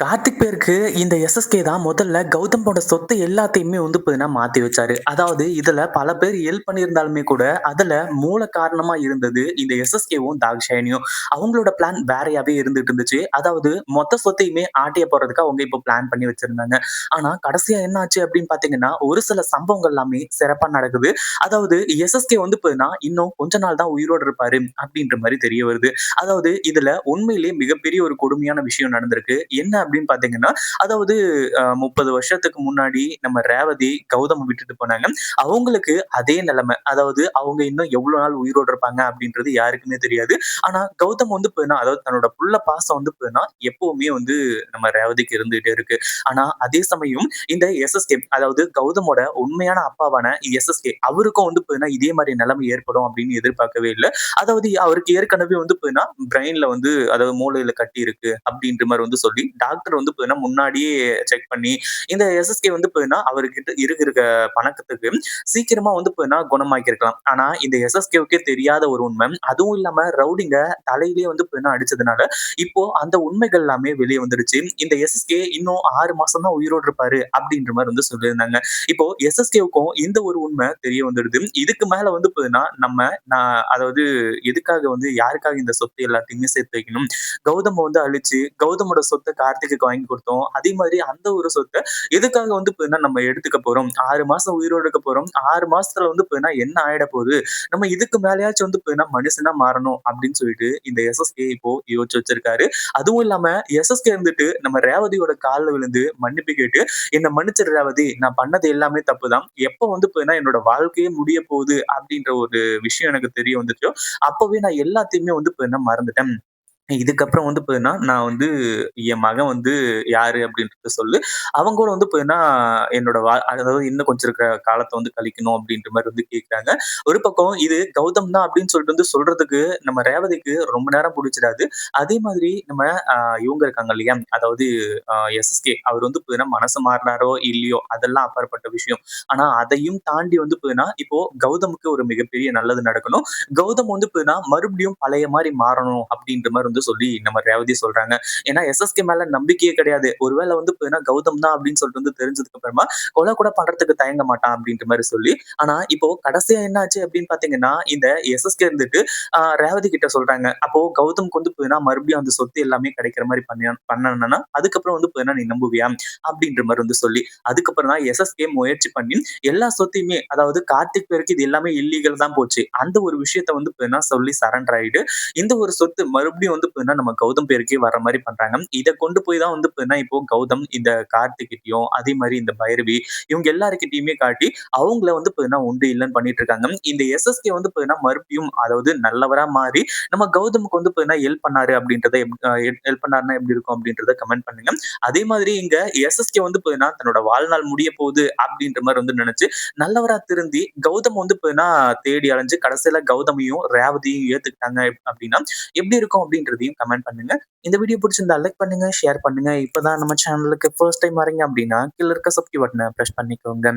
கார்த்திக் பேருக்கு இந்த எஸ்எஸ்கே தான் முதல்ல கௌதமோட சொத்து எல்லாத்தையுமே வந்து பார்த்தீங்கன்னா மாத்தி வச்சாரு. அதாவது இதுல பல பேர் ஹெல்ப் பண்ணியிருந்தாலுமே கூட, அதுல மூல காரணமா இருந்தது இந்த எஸ்எஸ்கேவும், தாக்ஷாயணியும். அவங்களோட பிளான் வேறையாவே இருந்துட்டு இருந்துச்சு. அதாவது மொத்த சொத்தையுமே ஆட்டிய போறதுக்கு அவங்க இப்போ பிளான் பண்ணி வச்சிருந்தாங்க. ஆனா கடைசியா என்ன ஆச்சு அப்படின்னு பார்த்தீங்கன்னா, ஒரு சில சம்பவங்கள் எல்லாமே சிறப்பா நடக்குது. அதாவது எஸ்எஸ்கே வந்து பார்த்தீங்கன்னா, இன்னும் கொஞ்ச நாள் தான் உயிரோடு இருப்பாரு அப்படின்ற மாதிரி தெரிய வருது. அதாவது இதுல உண்மையிலேயே மிகப்பெரிய ஒரு கொடுமையான விஷயம் நடந்திருக்கு. என்ன அப்படின்னு பாத்தீங்கன்னா அதாவது முப்பது வருஷத்துக்கு முன்னாடி நம்ம ரேவதி கௌதம் விட்டுட்டு போனாங்க. அவங்களுக்கு அதே நிலைமை. அதாவது அவங்க இன்னும் எவ்வளவு நாள் உயிரோடு இருப்பாங்க அப்படின்றது யாருக்குமே தெரியாது. ஆனா கௌதம் வந்து அதாவது தன்னோட புள்ள பாசம் வந்து எப்பவுமே வந்து நம்ம ரேவதிக்கு இருந்துகிட்டே இருக்கு. ஆனா அதே சமயம் இந்த எஸ்எஸ்கே அதாவது கௌதமோட உண்மையான அப்பாவான எஸ்எஸ்கே அவருக்கும் வந்து இதே மாதிரி நிலைமை ஏற்படும் அப்படின்னு எதிர்பார்க்கவே இல்லை. அதாவது அவருக்கு ஏற்கனவே வந்து பிரெயின்ல வந்து அதாவது மூளையில கட்டி இருக்கு அப்படின்ற மாதிரி வந்து சொல்லி டாக்டர் டாக்டர் வந்து பார்த்தீங்கன்னா முன்னாடியே செக் பண்ணி இந்த எஸ்எஸ்கே வந்து பார்த்தீங்கன்னா அவர்கிட்ட இருக்கிற பணக்கத்துக்கு சீக்கிரமா வந்து பார்த்தீங்கன்னா குணமாக்கியிருக்கலாம். ஆனா இந்த எஸ்எஸ்கேவுக்கே தெரியாத ஒரு உண்மை அதுவும் இல்லாம ரவுடிங்க தலையிலேயே வந்து பார்த்தீங்கன்னா அடிச்சதுனால இப்போ அந்த உண்மைகள் எல்லாமே வெளியே வந்துருச்சு. இந்த எஸ்எஸ்கே இன்னும் ஆறு மாசம் தான் உயிரோடு இருப்பாரு அப்படின்ற மாதிரி வந்து சொல்லியிருந்தாங்க. இப்போ எஸ்எஸ்கேவுக்கும் இந்த ஒரு உண்மை தெரிய வந்துடுது. இதுக்கு மேல வந்து பார்த்தீங்கன்னா நம்ம நான் அதாவது எதுக்காக வந்து யாருக்காக இந்த சொத்து எல்லாத்தையுமே சேர்த்து வைக்கணும்? கௌதம் வந்து அழிச்சு கௌதமோட சொத்தை கார்த்திக் வீட்டுக்கு வாங்கி கொடுத்தோம். அதே மாதிரி அந்த ஒரு சொத்தை எதுக்காக வந்து நம்ம எடுத்துக்க போறோம்? ஆறு மாசம் உயிரோடு இருக்க போறோம். ஆறு மாசத்துல வந்து என்ன ஆயிட போகுது? நம்ம இதுக்கு மேலேயாச்சும் வந்து மனுஷனா மாறணும் அப்படின்னு சொல்லிட்டு இந்த எஸ்எஸ்கே இப்போ யோசிச்சு வச்சிருக்காரு. அதுவும் இல்லாம எஸ்எஸ்கே இருந்துட்டு நம்ம ரேவதியோட காலில் விழுந்து மன்னிப்பு கேட்டு என்ன மன்னிச்சிரு ரேவதி. நான் பண்ணது எல்லாமே தப்பு தான் எப்ப வந்து என்னோட வாழ்க்கையே முடிய போகுது? அப்படின்ற ஒரு விஷயம் எனக்கு தெரிய வந்துச்சோ. அப்பவே நான் எல்லாத்தையுமே வந்து மறந்துட்டேன். இதுக்கப்புறம் வந்து பார்த்தீங்கன்னா, நான் வந்து என் மகன் வந்து யாரு அப்படின்றத சொல்லு. அவங்க கூட வந்து பார்த்தீங்கன்னா, என்னோட வா அதாவது இன்னும் கொஞ்சம் இருக்கிற காலத்த வந்து கழிக்கணும் அப்படின்ற மாரி வந்து கேட்குறாங்க. ஒரு பக்கம் இது கௌதம் தான் அப்படின்னு சொல்லிட்டு வந்து சொல்றதுக்கு நம்ம ரேவதிக்கு ரொம்ப நேரம் புடிச்சிடாது. அதே மாதிரி நம்ம அ இவங்க இருக்காங்க இல்லையா? அதாவது அ எஸ்எஸ்கே அவர் வந்து பார்த்தீங்கன்னா, மனசு மாறினாரோ இல்லையோ அதெல்லாம் அப்பாற்பட்ட விஷயம். ஆனா அதையும் தாண்டி வந்து பார்த்தீங்கன்னா, இப்போ கௌதமுக்கு ஒரு மிகப்பெரிய நல்லது நடக்கணும். கௌதம் வந்து பார்த்தீங்கன்னா, மறுபடியும் பழைய மாரி மாறணும் அப்படின்ற மாரி வந்து வந்து சொல்லி நம்ம ரேவதி சொல்றாங்க. ஏன்னா எஸ்எஸ்கே மேல நம்பிக்கையே கிடையாது. ஒருவேளை வந்து கௌதம் தான் அப்படின்னு சொல்லிட்டு வந்து தெரிஞ்சதுக்கு அப்புறமா கொலை கூட பண்றதுக்கு தயங்க மாட்டான் அப்படின்ற மாதிரி சொல்லி ஆனா இப்போ கடைசியா என்ன ஆச்சு அப்படின்னு பாத்தீங்கன்னா இந்த எஸ்எஸ்கே இருந்துட்டு ரேவதி கிட்ட சொல்றாங்க. அப்போ கௌதம்க்கு வந்து போயினா மறுபடியும் அந்த சொத்து எல்லாமே கிடைக்கிற மாதிரி பண்ண பண்ணனா அதுக்கப்புறம் வந்து போயினா நீ நம்புவியா? அப்படின்ற மாதிரி வந்து சொல்லி அதுக்கப்புறம் தான் எஸ்எஸ்கே முயற்சி பண்ணி எல்லா சொத்தையுமே அதாவது கார்த்திக் பேருக்கு இது எல்லாமே இல்லீகல் தான் போச்சு. அந்த ஒரு விஷயத்த வந்து சொல்லி சரண்டர் ஆயிடு இந்த ஒரு சொத்து மறுபடியும் வந்து நம்ம கௌதம் பேருக்கே வர மாதிரி பண்றாங்க. இதை கொண்டு போய் தான் வந்து இப்போ கௌதம் இந்த கார்த்திகிட்டையும் அதே மாதிரி இந்த பைரவி இவங்க எல்லாருக்கிட்டையுமே காட்டி அவங்கள வந்து உண்டு இல்லைன்னு பண்ணிட்டு இருக்காங்க. இந்த எஸ்எஸ்கே வந்து மறுபடியும் அதாவது நல்லவரா மாறி நம்ம கௌதமுக்கு வந்து ஹெல்ப் பண்ணாரு அப்படின்றத ஹெல்ப் பண்ணாருன்னா எப்படி இருக்கும் அப்படின்றத கமெண்ட் பண்ணுங்க. அதே மாதிரி இங்க எஸ்எஸ்கே வந்து தன்னோட வாழ்நாள் முடிய போகுது அப்படின்ற மாதிரி வந்து நினைச்சு நல்லவரா திருந்தி கௌதம் வந்து தேடி அலைஞ்சு கடைசியில கௌதமையும் ரேவதியும் ஏத்துக்கிட்டாங்க அப்படின்னா எப்படி இருக்கும் அப்படின்றது அப்படின்றதையும் கமெண்ட் பண்ணுங்க. இந்த வீடியோ பிடிச்சிருந்தா லைக் பண்ணுங்க ஷேர் பண்ணுங்க. இப்பதான் நம்ம சேனலுக்கு ஃபர்ஸ்ட் டைம் வரீங்க அப்படின்னா கீழே இருக்க சப்ஸ்கிரைப் பட்டனை ப்ரெஸ் பண்ணிக்கோங்க.